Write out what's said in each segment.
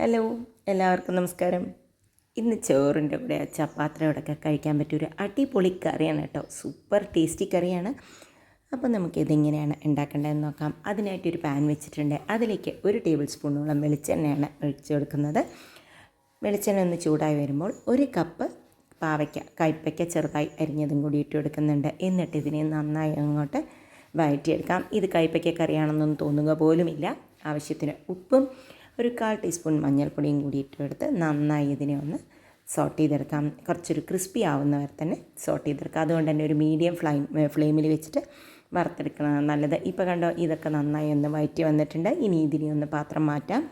Hello എല്ലാവർക്കും നമസ്കാരം. ഇന്ന് ചോറിന്റെ കൂടെ ചപ്പാത്തിയോടൊക്കെ കഴിക്കാൻ പറ്റിയ ഒരു അടിപൊളി കറിയാണ് കേട്ടോ. സൂപ്പർ ടേസ്റ്റി കറിയാണ്. അപ്പോൾ നമുക്ക് ഇതെങ്ങനെയാണ് ഉണ്ടാക്കേണ്ടതെന്ന് നോക്കാം. അതിനായിട്ട് ഒരു പാൻ വെച്ചിട്ടുണ്ട്. അതിലേക്ക് ഒരു ടേബിൾ സ്പൂണോളം വെളിച്ചെണ്ണയാണ് ഒഴിച്ചു കൊടുക്കുന്നത്. വെളിച്ചെണ്ണ ഒന്ന് ചൂടായി വരുമ്പോൾ ഒരു കപ്പ് പാവയ്ക്ക കയ്പ്പയ്ക്ക ചെറുതായി അരിഞ്ഞതും കൂടി ഇട്ട് കൊടുക്കുന്നുണ്ട്. എന്നിട്ട് ഇതിനെ നന്നായി അങ്ങോട്ട് വഴറ്റിയെടുക്കാം. ഇത് കയ്പ്പയ്ക്ക കറിയാണെന്നൊന്നും തോന്നുക പോലുമില്ല. ആവശ്യത്തിന് ഉപ്പും ഒരു കാൽ ടീസ്പൂൺ മഞ്ഞൾപ്പൊടിയും കൂടി ഇട്ടെടുത്ത് നന്നായി ഇതിനെ ഒന്ന് സോട്ട് ചെയ്തെടുക്കാം. കുറച്ചൊരു ക്രിസ്പി ആവുന്നവരെ തന്നെ സോട്ട് ചെയ്തെടുക്കാം. അതുകൊണ്ട് തന്നെ ഒരു മീഡിയം ഫ്ലൈം ഫ്ലെയിമിൽ വെച്ചിട്ട് വറുത്തെടുക്കണം നല്ലത്. ഇപ്പോൾ കണ്ടോ ഇതൊക്കെ നന്നായി ഒന്ന് വയറ്റി വന്നിട്ടുണ്ട്. ഇനി ഇതിനെ ഒന്ന് പാത്രം മാറ്റാം.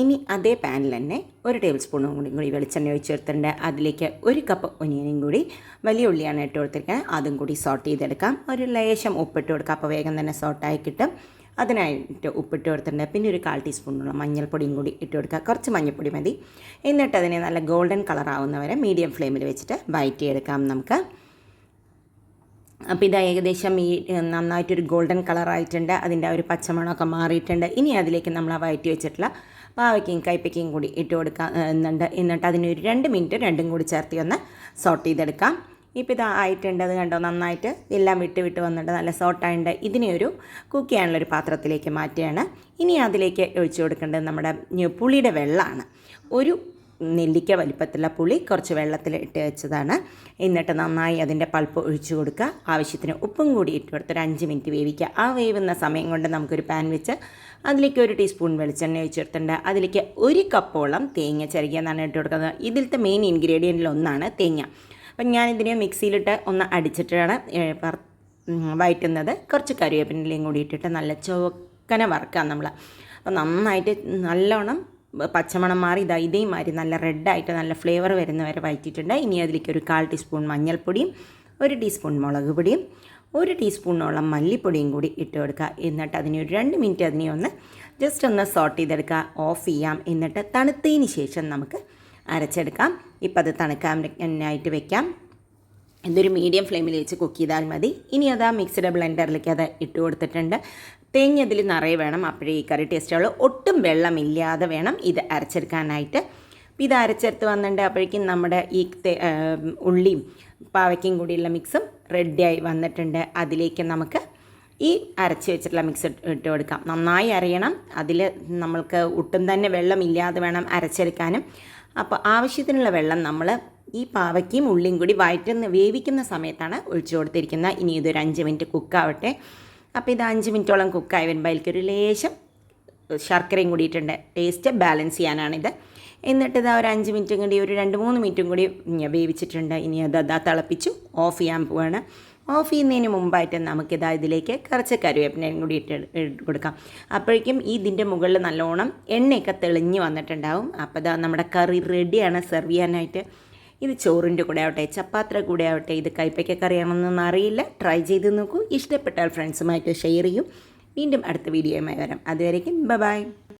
ഇനി അതേ പാനിൽ തന്നെ ഒരു ടേബിൾ സ്പൂണും കൂടി കൂടി വെളിച്ചെണ്ണ ഒഴിച്ച് കൊടുത്തിട്ടുണ്ട് അതിലേക്ക് ഒരു കപ്പ് ഒനിയനും കൂടി വലിയ ഉള്ളിയാണ് ഇട്ട് കൊടുത്തിരിക്കുന്നത്. അതും കൂടി സോട്ട് ചെയ്തെടുക്കാം. ഒരു ലേശം ഉപ്പിട്ട് കൊടുക്കാം. അപ്പോൾ വേഗം തന്നെ സോട്ടായി കിട്ടും. അതിനായിട്ട് ഉപ്പിട്ട് കൊടുത്തിട്ടുണ്ട്. പിന്നെ ഒരു കാൽ ടീസ്പൂണുള്ള മഞ്ഞൾപ്പൊടിയും കൂടി ഇട്ട് കൊടുക്കുക. കുറച്ച് മഞ്ഞൾപ്പൊടി മതി. എന്നിട്ട് അതിനെ നല്ല ഗോൾഡൻ കളർ ആവുന്നവരെ മീഡിയം ഫ്ലെയിമിൽ വെച്ചിട്ട് വയറ്റിയെടുക്കാം നമുക്ക്. അപ്പോൾ ഇത് ഏകദേശം ഈ നന്നായിട്ടൊരു ഗോൾഡൻ കളറായിട്ടുണ്ട് അതിന്റെ ഒരു പച്ചമണമൊക്കെ മാറിയിട്ടുണ്ട്. ഇനി അതിലേക്ക് നമ്മൾ ആ വയറ്റി വെച്ചിട്ടുള്ള പാവയ്ക്കയും കൈപ്പയ്ക്കയും കൂടി ഇട്ട് കൊടുക്കാം എന്നുണ്ട് എന്നിട്ട് അതിനൊരു രണ്ട് മിനിറ്റ് രണ്ടും കൂടി ചേർത്തി ഒന്ന് സോട്ട് ചെയ്തെടുക്കാം. ഇപ്പോൾ ഇത് ആയിട്ടുണ്ട് അത് കണ്ടോ? നന്നായിട്ട് എല്ലാം വിട്ട് വിട്ട് വന്നിട്ട് നല്ല സോട്ടായിട്ട് ഇതിനെ ഒരു കുക്ക് ചെയ്യാനുള്ളൊരു പാത്രത്തിലേക്ക് മാറ്റുകയാണ്. ഇനി അതിലേക്ക് ഒഴിച്ച് കൊടുക്കേണ്ടത് നമ്മുടെ പുളിയുടെ വെള്ളമാണ് ഒരു നെല്ലിക്ക വലിപ്പത്തിലുള്ള പുളി കുറച്ച് വെള്ളത്തിൽ ഇട്ട് വെച്ചതാണ്. എന്നിട്ട് നന്നായി അതിന്റെ പൾപ്പ് ഒഴിച്ചു കൊടുക്കുക. ആവശ്യത്തിന് ഉപ്പും കൂടി ഇട്ട് കൊടുത്ത് ഒരു അഞ്ച് മിനിറ്റ് വേവിക്കുക. ആ വേവുന്ന സമയം കൊണ്ട് നമുക്കൊരു പാൻ വെച്ച് അതിലേക്ക് ഒരു ടീസ്പൂൺ വെളിച്ചെണ്ണ ഒഴിച്ച് കൊടുത്തിട്ടുണ്ട്. അതിലേക്ക് ഒരു കപ്പോളം തേങ്ങ ചിരകിയെന്നാണ് ഇട്ട് കൊടുക്കുന്നത്. ഇതിലത്തെ മെയിൻ ഇൻഗ്രീഡിയന്റിൽ ഒന്നാണ് തേങ്ങ. അപ്പം ഞാനിതിനെ മിക്സിയിലിട്ട് ഒന്ന് അടിച്ചിട്ടാണ് വയറ്റുന്നത്. കുറച്ച് കറിവേപ്പിന്റെയും കൂടി ഇട്ടിട്ട് നല്ല ചുവക്കനെ വറുക്കാം നമ്മൾ. അപ്പോൾ നന്നായിട്ട് നല്ലോണം പച്ചമണം മാറി ഇതാ ഇതേമാതിരി നല്ല റെഡായിട്ട് നല്ല ഫ്ലേവർ വരുന്ന വരെ വഴറ്റിയിട്ടുണ്ട് ഇനി അതിലേക്ക് ഒരു കാൽ ടീസ്പൂൺ മഞ്ഞൾപ്പൊടിയും ഒരു ടീസ്പൂൺ മുളക് പൊടിയും ഒരു ടീസ്പൂണോളം മല്ലിപ്പൊടിയും കൂടി ഇട്ട് കൊടുക്കുക. എന്നിട്ട് അതിനെ ഒരു രണ്ട് മിനിറ്റ് അതിനെ ഒന്ന് ജസ്റ്റ് ഒന്ന് സോട്ട് ചെയ്തെടുക്കുക. ഓഫ് ചെയ്യാം. എന്നിട്ട് തണുത്തതിന് ശേഷം നമുക്ക് അരച്ചെടുക്കാം. ഇപ്പം അത് തണുക്കാനായിട്ട് വെക്കാം. ഇതൊരു മീഡിയം ഫ്ലെയിമിൽ വെച്ച് കുക്ക് ചെയ്താൽ മതി. ഇനി അത് ആ മിക്സ്ഡ് ബ്ലെൻഡറിലേക്ക് അത് ഇട്ട് കൊടുത്തിട്ടുണ്ട്. തേങ്ങ ഇതിൽ നിറയെ വേണം. അപ്പോഴേ ഈ കറി ടേസ്റ്റ് ആവുള്ളൂ. ഒട്ടും വെള്ളമില്ലാതെ വേണം ഇത് അരച്ചെടുക്കാനായിട്ട്. ഇത് അരച്ചെടുത്ത് വന്നിട്ട് അപ്പോഴേക്കും നമ്മുടെ ഈ ഉള്ളിയും പാവയ്ക്കും കൂടിയുള്ള മിക്സും റെഡിയായി വന്നിട്ടുണ്ട്. അതിലേക്ക് നമുക്ക് ഈ അരച്ച് വെച്ചിട്ടുള്ള മിക്സ് ഇട്ട് കൊടുക്കാം. നന്നായി അരയണം. അതിൽ നമ്മൾക്ക് ഒട്ടും തന്നെ വെള്ളമില്ലാതെ വേണം അരച്ചെടുക്കാനും. അപ്പോൾ ആവശ്യത്തിനുള്ള വെള്ളം നമ്മൾ ഈ പാവയ്ക്കും ഉള്ളിയും കൂടി വയറ്റുന്ന വേവിക്കുന്ന സമയത്താണ് ഒഴിച്ചു കൊടുത്തിരിക്കുന്നത്. ഇനി ഇതൊരു അഞ്ച് മിനിറ്റ് കുക്കാവട്ടെ അപ്പോൾ ഇത് അഞ്ച് മിനിറ്റോളം കുക്കായി വരുമ്പോൾ അതിലേക്കൊരു ലേശം ശർക്കരയും കൂടിയിട്ടുണ്ട്. ടേസ്റ്റ് ബാലൻസ് ചെയ്യാനാണിത് എന്നിട്ട് ഇതാ ഒരു അഞ്ച് മിനിറ്റും കൂടി ഒരു രണ്ട് മൂന്ന് മിനിറ്റും കൂടി വേവിച്ചിട്ടുണ്ട്. ഇനി അത് അതാ തിളപ്പിച്ചു ഓഫ് ചെയ്യാൻ പോവാണ്. ഓഫ് ചെയ്യുന്നതിന് മുമ്പായിട്ട് നമുക്കിതാ ഇതിലേക്ക് കുറച്ച് കറിവേപ്പിനയും കൂടി ഇട്ട് കൊടുക്കാം. അപ്പോഴേക്കും ഇതിന്റെ മുകളിൽ നല്ലോണം എണ്ണയൊക്കെ തെളിഞ്ഞ് വന്നിട്ടുണ്ടാവും. അപ്പോൾ ഇതാ നമ്മുടെ കറി റെഡിയാണ് സെർവ് ചെയ്യാനായിട്ട്. ഇത് ചോറിന്റെ കൂടെ ആവട്ടെ ചപ്പാത്തിയുടെ കൂടെ ആവട്ടെ ഇത് കൈപ്പയ്ക്ക കറിയാണെന്നൊന്നും അറിയില്ല. ട്രൈ ചെയ്ത് നോക്കൂ. ഇഷ്ടപ്പെട്ടാൽ ഫ്രണ്ട്സുമായിട്ട് ഷെയർ ചെയ്യും. വീണ്ടും അടുത്ത വീഡിയോയുമായി വരാം. അതുവരേക്കും ബൈ.